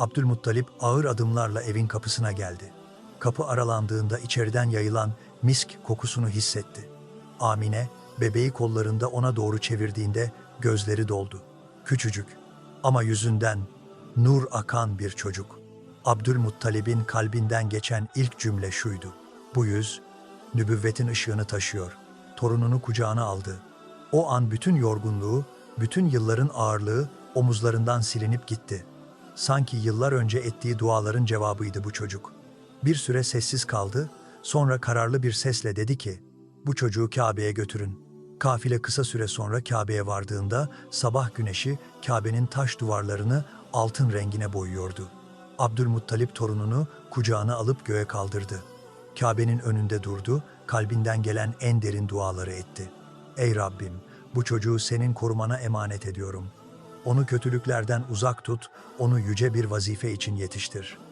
Abdülmuttalip ağır adımlarla evin kapısına geldi. Kapı aralandığında içeriden yayılan misk kokusunu hissetti. Amine, bebeği kollarında ona doğru çevirdiğinde gözleri doldu. Küçücük ama yüzünden nur akan bir çocuk. Abdülmuttalib'in kalbinden geçen ilk cümle şuydu. Bu yüz, nübüvvetin ışığını taşıyor. Torununu kucağına aldı. O an bütün yorgunluğu, bütün yılların ağırlığı omuzlarından silinip gitti. Sanki yıllar önce ettiği duaların cevabıydı bu çocuk. Bir süre sessiz kaldı, sonra kararlı bir sesle dedi ki, bu çocuğu Kabe'ye götürün. Kafile kısa süre sonra Kabe'ye vardığında sabah güneşi Kabe'nin taş duvarlarını altın rengine boyuyordu. Abdülmuttalip torununu kucağına alıp göğe kaldırdı. Kabe'nin önünde durdu, kalbinden gelen en derin duaları etti. Ey Rabbim, bu çocuğu senin korumana emanet ediyorum. Onu kötülüklerden uzak tut, onu yüce bir vazife için yetiştir.''